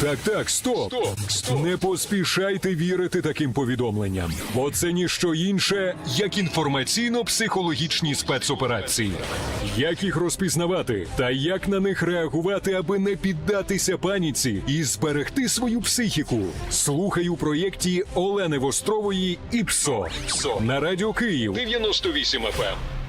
Так, так, стоп. Стоп, стоп. Не поспішайте вірити таким повідомленням, бо це ніщо інше, як інформаційно-психологічні спецоперації. Як їх розпізнавати та як на них реагувати, аби не піддатися паніці і зберегти свою психіку? Слухай у проєкті Олени Вострової «ІПСО» «ІПСО» на радіо Київ. 98 FM.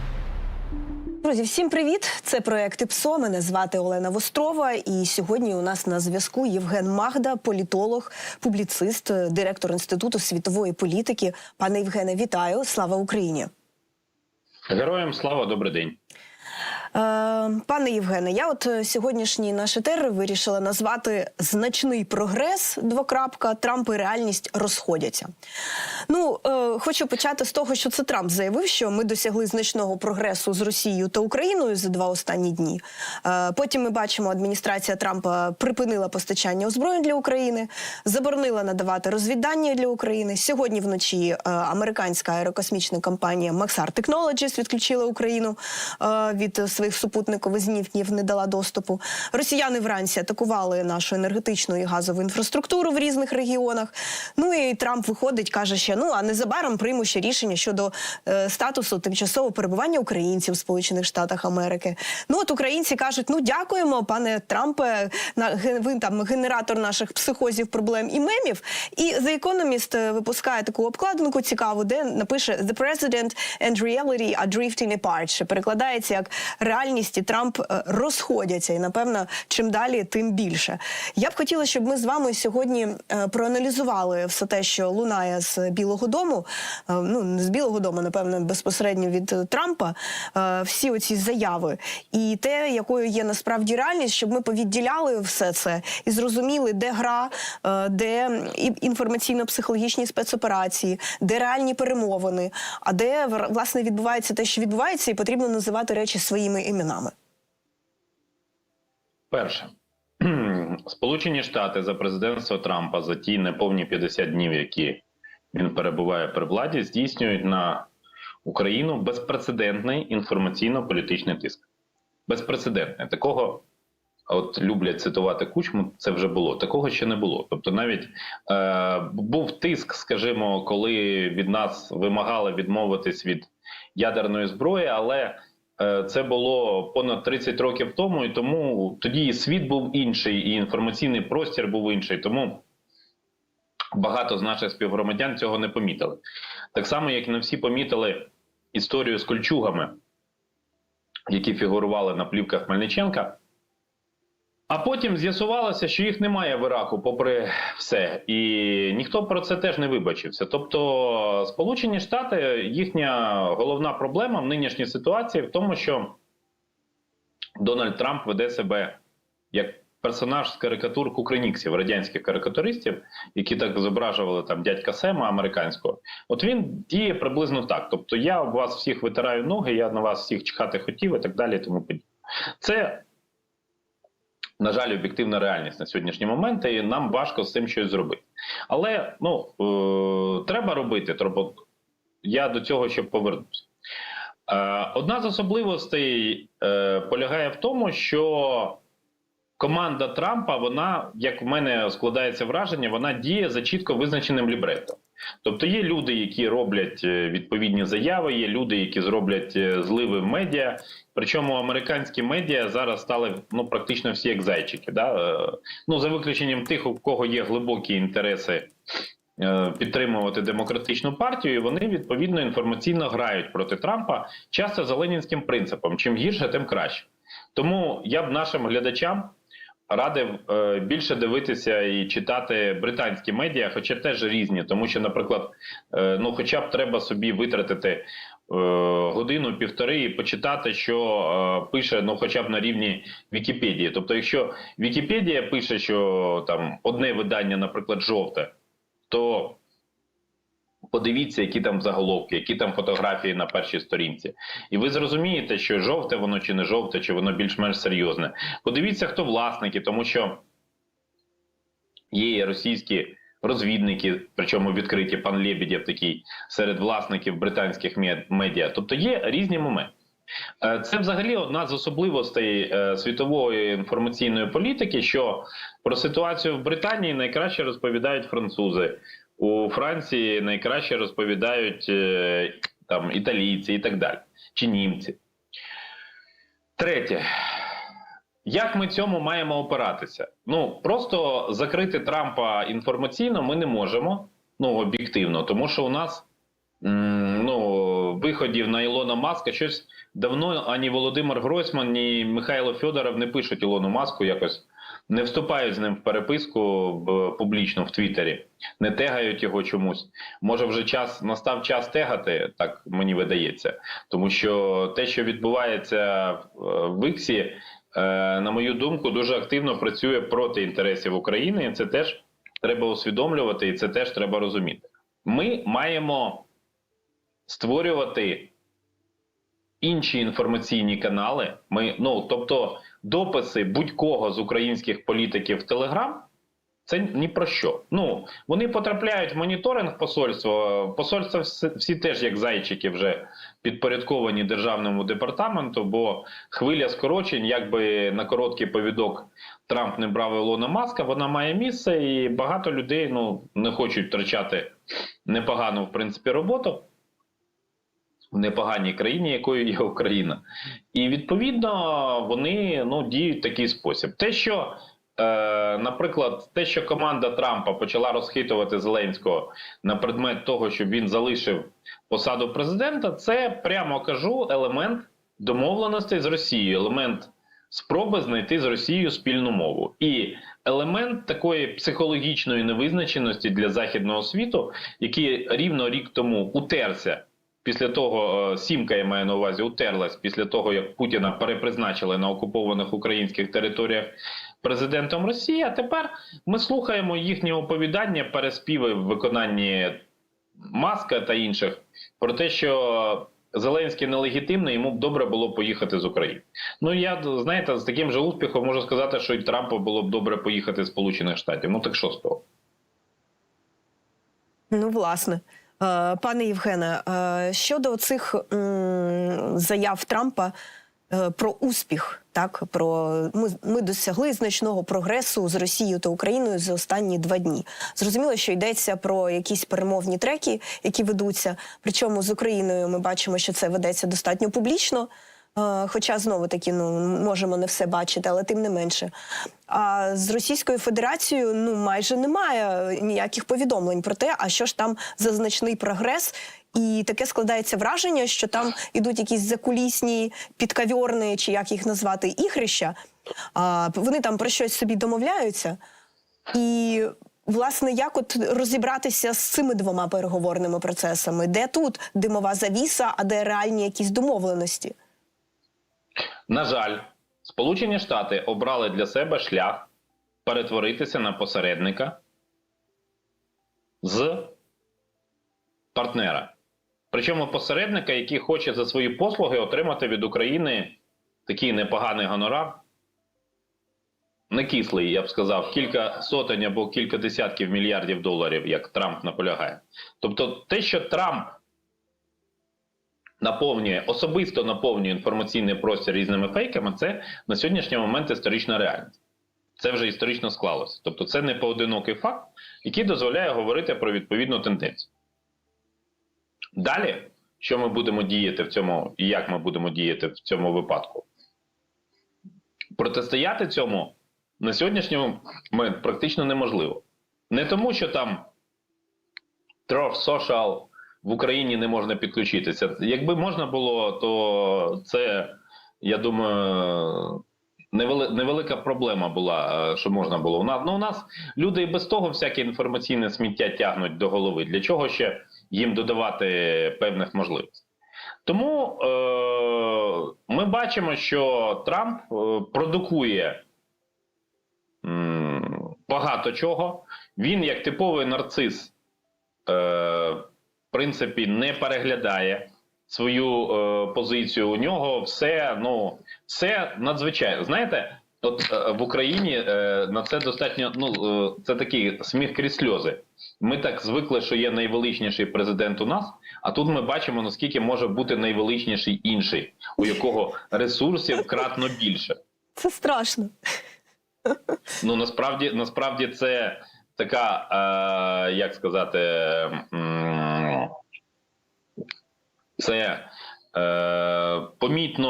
Друзі, всім привіт! Це проект ІПСО. Мене звати Олена Вострова. І сьогодні у нас на зв'язку Євген Магда, політолог, публіцист, директор інституту світової політики. Пане Євгене, вітаю! Слава Україні! Героям слава, добрий день. Е, Пане Євгене, я от е, сьогоднішній наш етер вирішила назвати значний прогрес. Двокрапка Трамп і реальність розходяться. Ну е, хочу почати з того, що це Трамп заявив, що ми досягли значного прогресу з Росією та Україною за два останні дні. Е, потім ми бачимо, адміністрація Трампа припинила постачання озброєнь для України, заборонила надавати розвіддання для України. Сьогодні вночі е, американська аерокосмічна компанія Maxar Technologies відключила Україну е, від своїх супутникових знімків, не дала доступу. Росіяни вранці атакували нашу енергетичну і газову інфраструктуру в різних регіонах. Ну і Трамп виходить, каже, ще ну а незабаром прийму ще рішення щодо е, статусу тимчасового перебування українців в Сполучених Штатах Америки. Ну от українці кажуть: ну дякуємо, пане Трампе, на ви там генератор наших психозів, проблем і мемів. І The Economist е, випускає таку обкладинку цікаву, де напише The President and reality are drifting apart, що перекладається як реальність і Трамп е, розходяться, і напевно, чим далі, тим більше. Я б хотіла, щоб ми з вами сьогодні е, проаналізували все те, що лунає з Білого Дому. е, Ну не з Білого Дому, напевно, безпосередньо від Трампа. Всі оці заяви і те, якою є насправді реальність, щоб ми повідділяли все це і зрозуміли, де гра, де інформаційно-психологічні спецоперації, де реальні перемовини, а де власне відбувається те, що відбувається, і потрібно називати речі своїми іменами. Перше, Сполучені Штати за президентства Трампа за ті неповні 50 днів, які він перебуває при владі, здійснюють на Україну безпрецедентний інформаційно-політичний тиск. Безпрецедентний. Такого, от люблять цитувати кучму, це вже було. Такого ще не було. Тобто, навіть е, був тиск, скажімо, коли від нас вимагали відмовитись від ядерної зброї, але Це було понад 30 років тому, і тому тоді світ був інший, і інформаційний простір був інший. Тому багато з наших співгромадян цього не помітили. Так само, як не всі помітили історію з кольчугами, які фігурували на плівках Мельниченка. А потім з'ясувалося, що їх немає в Іраку, попри все, і ніхто про це теж не вибачився. Тобто, Сполучені Штати, їхня головна проблема в нинішній ситуації в тому, що Дональд Трамп веде себе як персонаж з карикатур кукриніксів, радянських карикатуристів, які так зображували там дядька Сема американського. От він діє приблизно так. Тобто, я вас всіх витираю ноги, я на вас всіх чхати хотів і так далі. і Тому подібне. Це на жаль, об'єктивна реальність на сьогоднішній момент, і нам важко з цим щось зробити. Але ну е, треба робити. Треба... Я до цього ще повернуся. Е, одна з особливостей е, полягає в тому, що команда Трампа, вона, як в мене складається враження, вона діє за чітко визначеним лібретом. Тобто є люди, які роблять е, відповідні заяви, є люди, які зроблять е, зливи в медіа. Причому американські медіа зараз стали ну практично всі як зайчики. Да? Е, Ну за виключенням тих, у кого є глибокі інтереси підтримувати демократичну партію, і вони відповідно інформаційно грають проти Трампа, часто за ленінським принципом: чим гірше, тим краще. Тому я б нашим глядачам радив е, більше дивитися і читати британські медіа, хоча теж різні, тому що, наприклад, е, ну, хоча б треба собі витратити е, годину півтори і почитати, що пише, ну, хоча б на рівні Вікіпедії. Тобто, якщо Вікіпедія пише, що там одне видання, наприклад, жовте, то Подивіться, які там заголовки, які там фотографії на першій сторінці, і ви зрозумієте, що жовте воно чи не жовте, чи воно більш-менш серйозне. Подивіться, хто власники, тому що є російські розвідники, причому відкриті пан Лебедєв такий серед власників британських медіа. Тобто є різні моменти. Е, Це взагалі одна з особливостей е, світової інформаційної політики, що про ситуацію в Британії найкраще розповідають французи, у Франції найкраще розповідають е, там італійці і так далі, чи німці. Третє. Як ми цьому маємо опиратися? Ну просто закрити Трампа інформаційно ми не можемо, ну об'єктивно, тому що у нас ну, виходів на Ілона Маска щось давно ані Володимир Гройсман, ні Михайло Федоров не пишуть Ілону Маску якось. Не вступають з ним в переписку в, публічно в Твіттері, не тегають його чомусь. Може, вже час настав час тегати, так мені видається. Тому що те, що відбувається в в Іксі, е, на мою думку, дуже активно працює проти інтересів України. І це теж треба усвідомлювати, і це теж треба розуміти. Ми маємо створювати інші інформаційні канали. Ми, ну тобто, дописи будь-кого з українських політиків в Телеграм. Це ні про що. Ну вони потрапляють в моніторинг посольства. Посольства всі, теж як зайчики вже підпорядковані державному департаменту, бо хвиля скорочень, якби на короткий повідок Трамп не брав Ілона Маска, вона має місце, і багато людей ну не хочуть втрачати непогану в принципі роботу в непоганій країні, якою є Україна, і відповідно вони ну діють в такий спосіб. Те, що Е, наприклад, те, що команда Трампа почала розхитувати Зеленського на предмет того, щоб він залишив посаду президента, це прямо кажу елемент домовленостей з Росією, елемент спроби знайти з Росією спільну мову і елемент такої психологічної невизначеності для західного світу, який рівно рік тому утерся. Після того е, сімка я маю на увазі утерлась після того, як Путіна перепризначили на окупованих українських територіях президентом Росії. А тепер ми слухаємо їхні оповідання, переспіви в виконанні Маска та інших про те, що Зеленський нелегітимний, йому б добре було поїхати з України. Ну я знаєте, з таким же успіхом можу сказати, що і Трампу було б добре поїхати з Сполучених Штатів. Ну так що з того? Ну, власне. Е, Пане Євгене, е, щодо цих заяв Трампа е, про успіх, так про ми, ми досягли значного прогресу з Росією та Україною за останні два дні. Зрозуміло, що йдеться про якісь перемовні треки, які ведуться. Причому з Україною ми бачимо, що це ведеться достатньо публічно. Хоча знову таки ну можемо не все бачити, але тим не менше. А з Російською Федерацією ну майже немає ніяких повідомлень про те, а що ж там за значний прогрес. І таке складається враження, що там ідуть якісь закулісні підкавьорні, чи як їх назвати, ігрища. А вони там про щось собі домовляються. І власне, як от розібратися з цими двома переговорними процесами? Де тут димова завіса, а де реальні якісь домовленості? На жаль, Сполучені Штати обрали для себе шлях перетворитися на посередника з партнера. Причому посередника, який хоче за свої послуги отримати від України такий непоганий гонорар. Не кислий, я б сказав, кілька сотень або кілька десятків мільярдів доларів, як Трамп наполягає. Тобто, те, що Трамп наповнює особисто наповнює інформаційний простір різними фейками, це на сьогоднішній момент історична реальність. Це вже історично склалося. Тобто, це не поодинокий факт, який дозволяє говорити про відповідну тенденцію. Далі, що ми будемо діяти в цьому, і як ми будемо діяти в цьому випадку? Протистояти цьому на сьогоднішній момент практично неможливо. Не тому, що там Truth Social в Україні не можна підключитися. Якби можна було, то це, я думаю, невели, невелика проблема була, е, що можна було. У нас, ну, у нас люди і без того всяке інформаційне сміття тягнуть до голови. Для чого ще їм додавати певних можливостей? Тому е, ми бачимо, що Трамп е, продукує багато чого. Він, як типовий нарцис, е, в принципі, не переглядає свою е, позицію. У нього все, ну, все надзвичайно. Знаєте, От е, в Україні е, на це достатньо ну е, це такий сміх крізь сльози. Ми так звикли, що є найвеличніший президент у нас, а тут ми бачимо наскільки може бути найвеличніший інший, у якого ресурсів кратно більше. Це страшно. Ну насправді, насправді це така, е, як сказати, м, це е, помітно,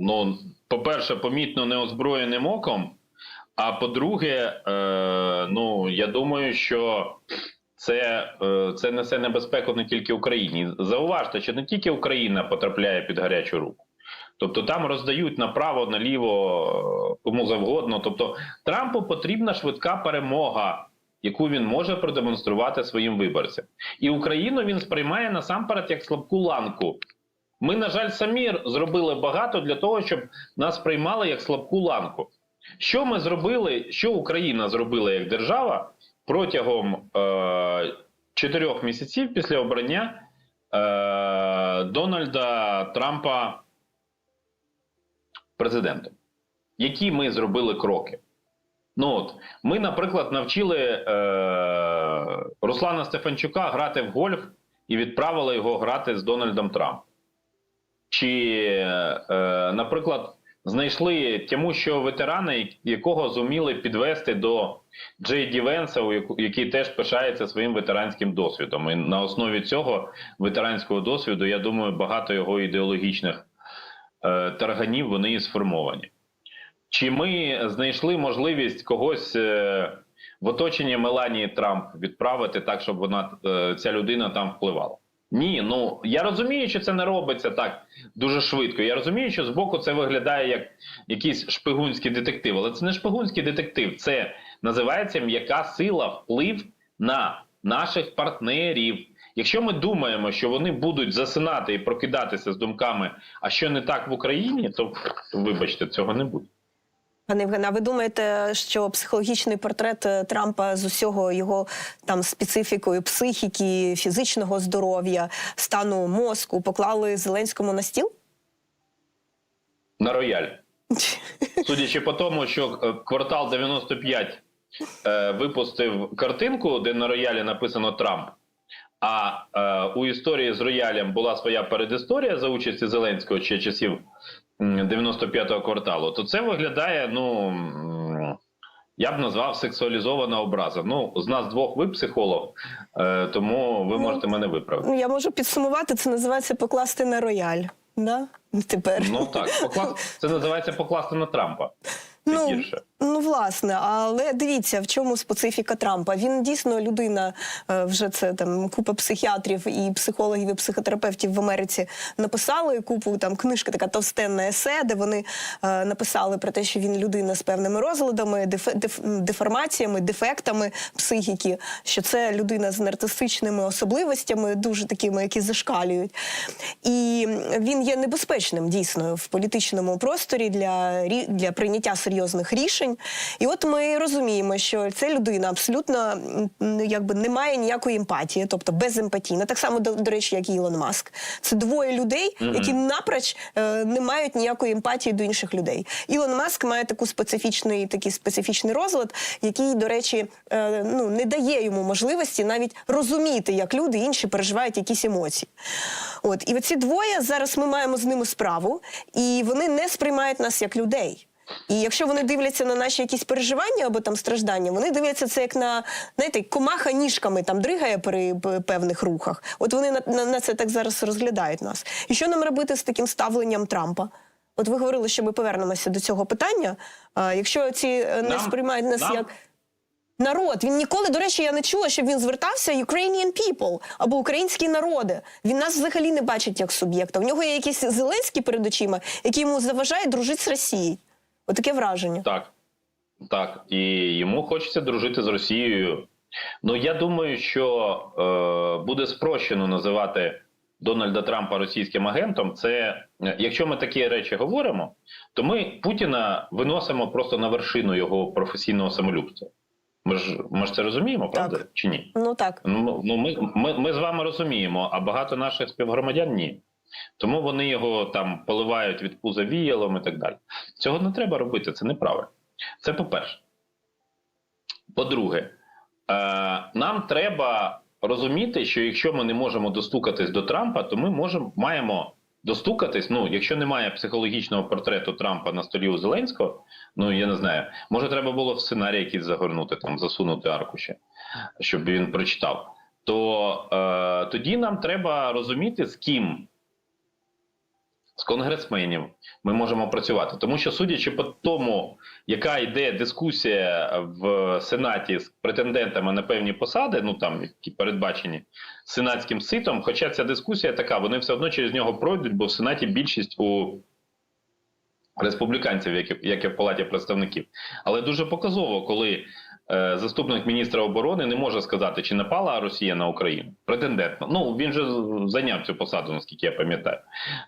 ну, по-перше, помітно неозброєним оком. А по-друге, е, ну я думаю, що це, е, це несе небезпеку не тільки Україні. Зауважте, що не тільки Україна потрапляє під гарячу руку. Тобто там роздають направо, наліво, е, кому завгодно. Тобто Трампу потрібна швидка перемога, яку він може продемонструвати своїм виборцям. І Україну він сприймає насамперед як слабку ланку. Ми, на жаль, самі зробили багато для того, щоб нас сприймали як слабку ланку. Що ми зробили, що Україна зробила як держава протягом е, місяців після обрання е, Дональда Трампа президентом? Які ми зробили кроки? Ну от ми, наприклад, навчили е, Руслана Стефанчука грати в гольф і відправили його грати з Дональдом Трампом. Чи, е, наприклад, знайшли тямущого ветерана, якого зуміли підвести до Джей Ді Венса, який теж пишається своїм ветеранським досвідом. І на основі цього ветеранського досвіду, я думаю, багато його ідеологічних е, тарганів вони і сформовані. Чи ми знайшли можливість когось е, в оточенні Меланії Трамп відправити так, щоб вона е, ця людина там впливала? Ні, ну я розумію, що це не робиться так дуже швидко. Я розумію, що збоку це виглядає як якийсь шпигунський детектив, але це не шпигунський детектив, це називається м'яка сила, вплив на наших партнерів. Якщо ми думаємо, що вони будуть засинати і прокидатися з думками, а що не так в Україні, то вибачте, цього не буде. Пане Євгене, а ви думаєте, що психологічний портрет е, Трампа з усього його там специфікою психіки, фізичного здоров'я, стану мозку поклали Зеленському на стіл? На рояль. Судячи по тому, що е, квартал 95 е, випустив картинку, де на роялі написано Трамп. А е, у історії з роялем була своя передісторія за участі Зеленського ще часів 95-го кварталу, то це виглядає, ну я б назвав сексуалізована образа. Ну, з нас двох ви психолог, е, тому ви Ну, можете мене виправити. Ну, я можу підсумувати, це називається покласти на рояль. Да? Тепер. Ну так, покласти це називається покласти на Трампа. Це Ну, гірше. Ну, власне, але дивіться, в чому специфіка Трампа. Він дійсно людина, е, вже це там купа психіатрів і психологів, і психотерапевтів в Америці написали купу там книжка, така товстенна есе, де вони е, написали про те, що він людина з певними розладами, дефе, деф, деформаціями, дефектами психіки, що це людина з нарцистичними особливостями, дуже такими, які зашкалюють. І він є небезпечним дійсно в політичному просторі для, для прийняття серйозних рішень. І от ми розуміємо, що ця людина абсолютно якби не має ніякої емпатії, тобто беземпатійна. Так само, до, до речі, як і Ілон Маск. Це двоє людей, які напроч е, не мають ніякої емпатії до інших людей. Ілон Маск має таку специфічний, такий специфічний розлад, який, до речі, е, ну не дає йому можливості навіть розуміти, як люди інші переживають якісь емоції. От і оці двоє зараз ми маємо з ними справу, і вони не сприймають нас як людей. І якщо вони дивляться на наші якісь переживання або там страждання, вони дивляться це як на знаєте, комаха ніжками там дригає при певних рухах. От вони на, на, на це так зараз розглядають нас. І що нам робити з таким ставленням Трампа? От ви говорили, що ми повернемося до цього питання. А, якщо ці е, не Нам- сприймають нас нам- як народ, він ніколи, до речі, я не чула, щоб він звертався Ukrainian people або українські народи. Він нас взагалі не бачить як суб'єкта. В нього є якісь Зеленський перед очима, який йому заважає дружити з Росією. Отаке враження. Так, так. І йому хочеться дружити з Росією. Ну я думаю, що е, буде спрощено називати Дональда Трампа російським агентом. Це е, якщо ми такі речі говоримо, то ми Путіна виносимо просто на вершину його професійного самолюбства. Ми ж ми ж це розуміємо, правда? Чи ні? Ну так. Ну, ну ми, ми, ми з вами розуміємо, а багато наших співгромадян ні. Тому вони його там поливають від пуза віялом і так далі. Цього не треба робити, це неправильно. Це по-перше. По-друге, е, нам треба розуміти, що якщо ми не можемо достукатись до Трампа, то ми можемо маємо достукатись. Ну, якщо немає психологічного портрету Трампа на столі у Зеленського, ну я не знаю, може треба було в сценарій якийсь загорнути, там засунути аркуші, щоб він прочитав. То е, тоді нам треба розуміти, з ким з конгресменів ми можемо працювати. Тому що, судячи по тому, яка йде дискусія в Сенаті з претендентами на певні посади, ну там які передбачені сенатським ситом, хоча ця дискусія така, вони все одно через нього пройдуть, бо в Сенаті більшість у республіканців, як і, в Палаті представників. Але дуже показово, коли заступник міністра оборони не може сказати, чи напала Росія на Україну. Претендент. Ну він же зайняв цю посаду, наскільки я пам'ятаю.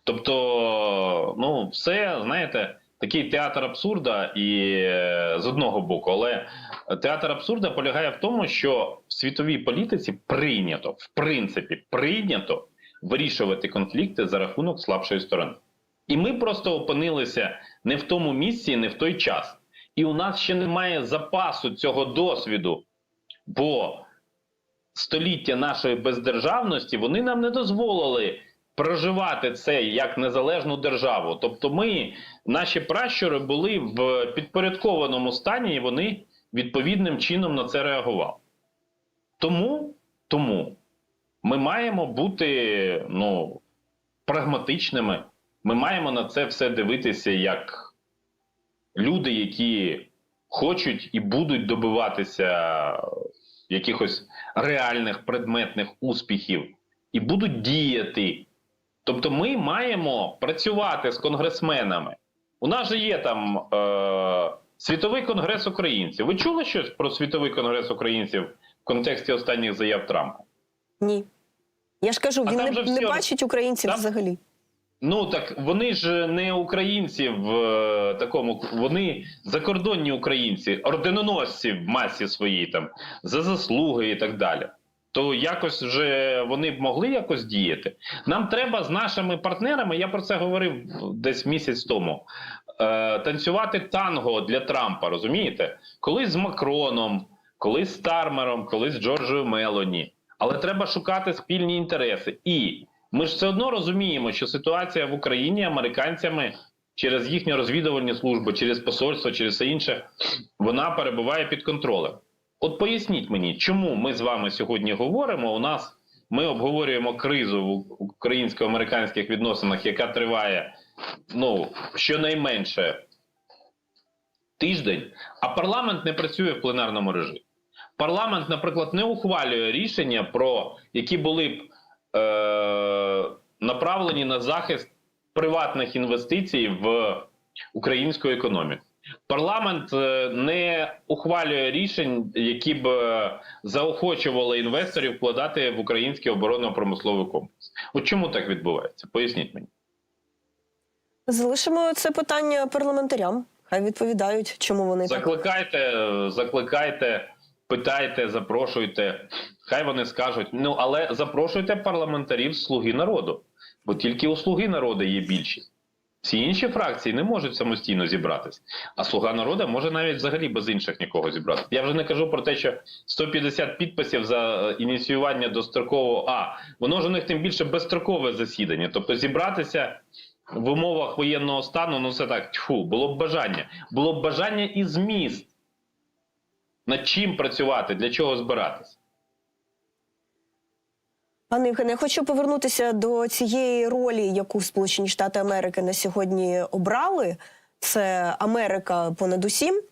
Тобто, ну, все, знаєте, такий театр абсурда, і е, з одного боку, але театр абсурда полягає в тому, що в світовій політиці прийнято, в принципі, прийнято вирішувати конфлікти за рахунок слабшої сторони. І ми просто опинилися не в тому місці, не в той час. І у нас ще немає запасу цього досвіду, бо століття нашої бездержавності вони нам не дозволили проживати це як незалежну державу. Тобто, ми, наші пращури були в підпорядкованому стані, і вони відповідним чином на це реагували. Тому, тому ми маємо бути ну, прагматичними. Ми маємо на це все дивитися як люди, які хочуть і будуть добиватися якихось реальних предметних успіхів, і будуть діяти. Тобто, ми маємо працювати з конгресменами. У нас же є там е, Світовий конгрес українців. Ви чули щось про Світовий конгрес українців в контексті останніх заяв Трампа? Ні. Я ж кажу, А він не, не бачить українців там- взагалі. Ну так вони ж не українці в е, такому, вони закордонні українці, орденоносці в масі своїй там за заслуги і так далі. То якось вже вони б могли якось діяти. Нам треба з нашими партнерами, я про це говорив десь місяць тому. Е, танцювати танго для Трампа, розумієте? Колись з Макроном, колись з Тармером, колись з Джорджою Мелоні. Але треба шукати спільні інтереси. І ми ж все одно розуміємо, що ситуація в Україні американцями через їхні розвідувальні служби, через посольство, через все інше, вона перебуває під контролем. От поясніть мені, чому ми з вами сьогодні говоримо? У нас ми обговорюємо кризу в українсько-американських відносинах, яка триває ну щонайменше тиждень, а парламент не працює в пленарному режимі. Парламент, наприклад, не ухвалює рішення, про які були б направлені на захист приватних інвестицій в українську економіку. Парламент е, не ухвалює рішень, які б е, заохочували інвесторів вкладати в український оборонно-промисловий комплекс. От чому так відбувається? Поясніть мені. Залишимо це питання парламентарям. Хай відповідають, чому вони. Закликайте, е, закликайте, питайте, запрошуйте. Хай вони скажуть. Ну але запрошуйте парламентарів з слуги народу, бо тільки у слуги народу є більшість. Всі інші фракції не можуть самостійно зібратися. А слуга народу може навіть взагалі без інших нікого зібрати. Я вже не кажу про те, що 150 підписів за е, ініціювання дострокового А. Воно ж у них тим більше безстрокове засідання. Тобто зібратися в умовах воєнного стану, ну це так, тьфу, було б бажання. Було б бажання і зміст. Над чим працювати, для чого збиратися. Пане Євгене, хочу повернутися до цієї ролі, яку Сполучені Штати Америки на сьогодні обрали. Це Америка понад усім,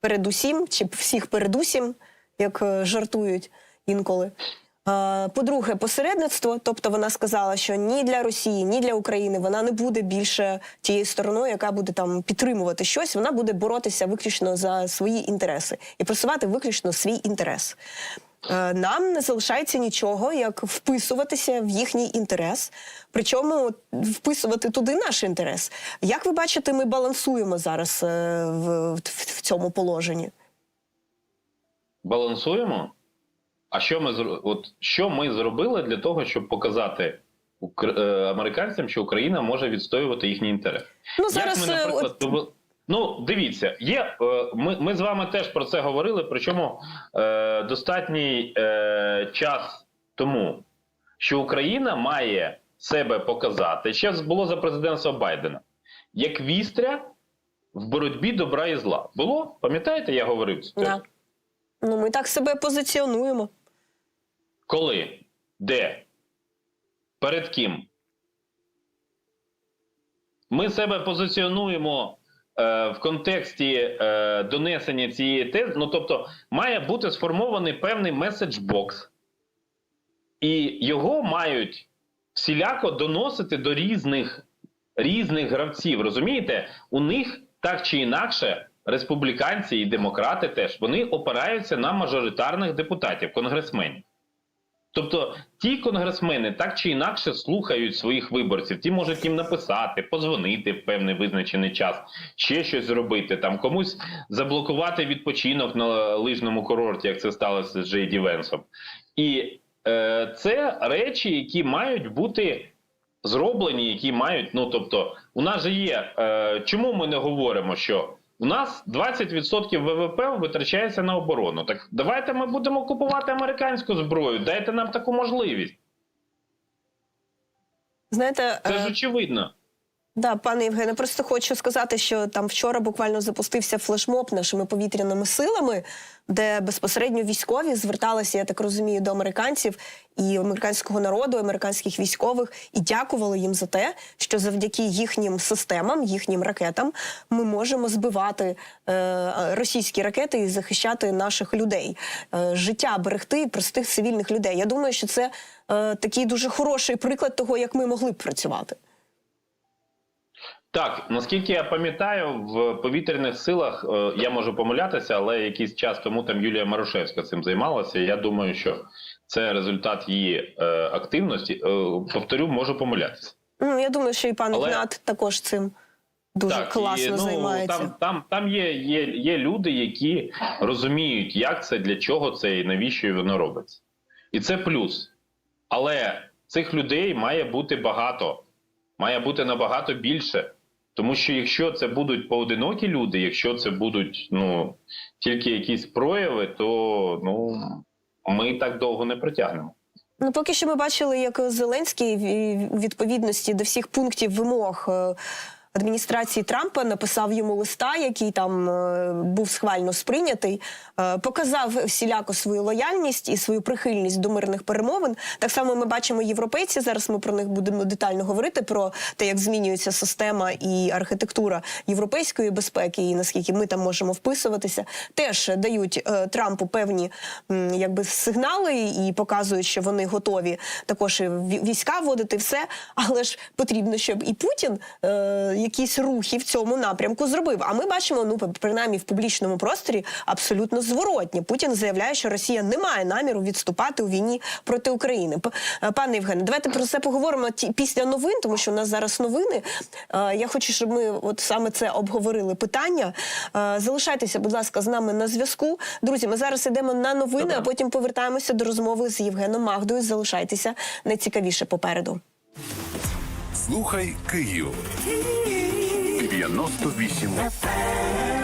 передусім, чи всіх передусім, як е, жартують інколи. По-друге, посередництво. Тобто вона сказала, що ні для Росії, ні для України вона не буде більше тією стороною, яка буде там підтримувати щось. Вона буде боротися виключно за свої інтереси і просувати виключно свій інтерес. Е, Нам не залишається нічого, як вписуватися в їхній інтерес, причому вписувати туди наш інтерес. Як ви бачите, ми балансуємо зараз е, в, в, в цьому положенні? Балансуємо. А що ми от що ми зробили для того, щоб показати е, американцям, що Україна може відстоювати їхні інтереси. Ну Як зараз ми, е, наприклад, от, Ну, дивіться, є е, ми, ми з вами теж про це говорили. Причому е, достатній е, час тому, що Україна має себе показати. Ще було за президентства Байдена як вістря в боротьбі добра і зла. Було? Пам'ятаєте, я говорив це? да. ну ми так себе позиціонуємо. Коли? Де? Перед ким? Ми себе позиціонуємо в контексті е, донесення цієї тези. Ну, тобто, має бути сформований певний меседж-бокс, і його мають всіляко доносити до різних, різних гравців. Розумієте? У них так чи інакше. Республіканці і демократи теж вони опираються на мажоритарних депутатів, конгресменів. Тобто ті конгресмени так чи інакше слухають своїх виборців, ті можуть їм написати, позвонити в певний визначений час, ще щось зробити, там комусь заблокувати відпочинок на лижному курорті, як це сталося з Джей Ді Венсом. І е, це речі, які мають бути зроблені, які мають. Ну тобто, у нас же є. Е, чому ми не говоримо, що у нас 20% ВВП витрачається на оборону. Так давайте ми будемо купувати американську зброю. Дайте нам таку можливість. Знаєте, Це е, ж очевидно. Да, пане Євгене, просто хочу сказати, що там вчора буквально запустився флешмоб нашими повітряними силами, де безпосередньо військові зверталися, я так розумію, до американців і американського народу, американських військових, і дякували їм за те, що завдяки їхнім системам, їхнім ракетам, ми можемо збивати е, російські ракети і захищати наших людей, е, життя берегти простих цивільних людей. Я думаю, що це е, такий дуже хороший приклад того, як ми могли б працювати. Так, наскільки я пам'ятаю, в повітряних силах е, я можу помилятися, але якийсь час тому там Юлія Марушевська цим займалася. Я думаю, що це результат її е, активності. Е, повторю, можу помилятися. Ну, я думаю, що і пан Але- Ігнат також цим дуже Так, класно і, ну, займається. Там, там, там є, є, є люди, які розуміють, як це, для чого це і навіщо воно робиться. І це плюс. Але цих людей має бути багато, має бути набагато більше. Тому що якщо це будуть поодинокі люди, якщо це будуть ну, тільки якісь прояви, то ну, ми так довго не протягнемо. Ну, поки що ми бачили, як Зеленський в- відповідності до всіх пунктів вимог. Адміністрації Трампа написав йому листа, який там е, був схвально сприйнятий, е, показав всіляко свою лояльність і свою прихильність до мирних перемовин. Так само ми бачимо європейці. Зараз ми про них будемо детально говорити про те, як змінюється система і архітектура європейської безпеки, і наскільки ми там можемо вписуватися, теж дають е, Трампу певні якби сигнали і показують, що вони готові також і війська вводити все. Але ж потрібно, щоб і Путін якісь рухи в цьому напрямку зробив. А ми бачимо, ну принаймні в публічному просторі абсолютно зворотні. Путін заявляє, що Росія не має наміру відступати у війні проти України. Е, Пане Євгене, давайте про це поговоримо ті- після новин, тому що у нас зараз новини. Е, Я хочу, щоб ми от саме це обговорили питання. Е, Залишайтеся, будь ласка, з нами на зв'язку. Друзі, ми зараз йдемо на новини, Добре. а потім повертаємося до розмови з Євгеном Магдою. Залишайтеся найцікавіше попереду. Слухай Київ. 98